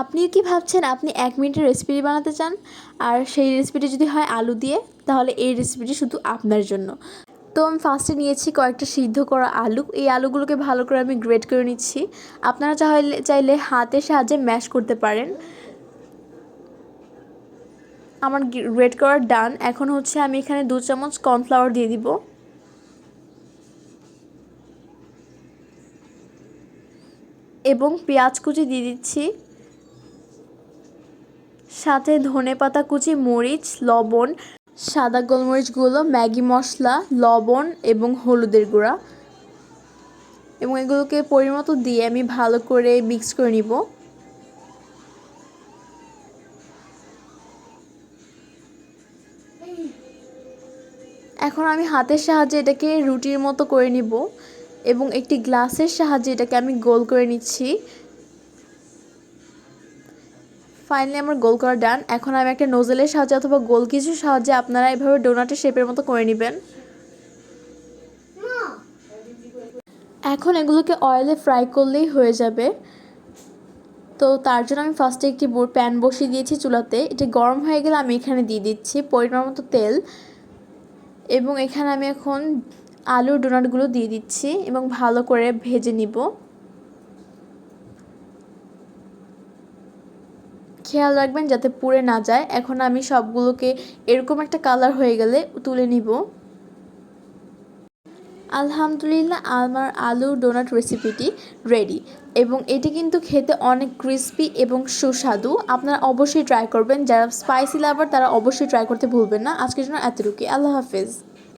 আপনিও কি ভাবছেন আপনি এক মিনিটের রেসিপিটি বানাতে চান? আর সেই রেসিপিটি যদি হয় আলু দিয়ে, তাহলে এই রেসিপিটি শুধু আপনার জন্য। তো আমি ফার্স্টে নিয়েছি কয়েকটা সিদ্ধ করা আলু। এই আলুগুলোকে ভালো করে আমি গ্রেড করে নিচ্ছি। আপনারা চাইলে চাইলে হাতের সাহায্যে ম্যাশ করতে পারেন। আমার গ্রেড করার ডান এখন হচ্ছে আমি এখানে দু চামচ কর্নফ্লাওয়ার দিয়ে দিব। এবং পেঁয়াজ কুচি দিয়ে দিচ্ছি। সাথে ধনে পাতা কুচি, মরিচ, লবণ, সাদা গোলমরিচগুলো ম্যাগি মশলা, লবণ এবং হলুদের গুঁড়া। এবং এগুলোকে পরিমতো দিয়ে আমি ভালো করে মিক্স করে নিব। এখন আমি হাতের সাহায্যে এটাকে রুটির মতো করে নিব এবং একটি গ্লাসের সাহায্যে এটাকে আমি গোল করে নিচ্ছি। ফাইনালি আমার গোল করা ডান এখন আমি একটা নোজেলের সাহায্যে অথবা গোল কিছুর সাহায্যে আপনারা এভাবে ডোনাটের শেপের মতো করে নেবেন। এখন এগুলোকে অয়েলে ফ্রাই করলেই হয়ে যাবে। তো তার জন্য আমি ফার্স্টে একটি প্যান বসিয়ে দিয়েছি চুলাতে। এটি গরম হয়ে গেলে আমি এখানে দিয়ে দিচ্ছি পরিমাণ মতো তেল। এবং এখানে আমি এখন আলুর ডোনাটগুলো দিয়ে দিচ্ছি এবং ভালো করে ভেজে নিব। খেয়াল রাখবেন যাতে পুড়ে না যায়। এখন আমি সবগুলোকে এরকম একটা কালার হয়ে গেলে তুলে নিব। আলহামদুলিল্লাহ আমার আলু ডোনাট রেসিপিটি রেডি এবং এটি কিন্তু খেতে অনেক ক্রিস্পি এবং সুস্বাদু। আপনারা অবশ্যই ট্রাই করবেন। যারা স্পাইসি লাভার তারা অবশ্যই ট্রাই করতে ভুলবেন না। আজকের জন্য এতটুকুই। আল্লাহ হাফেজ।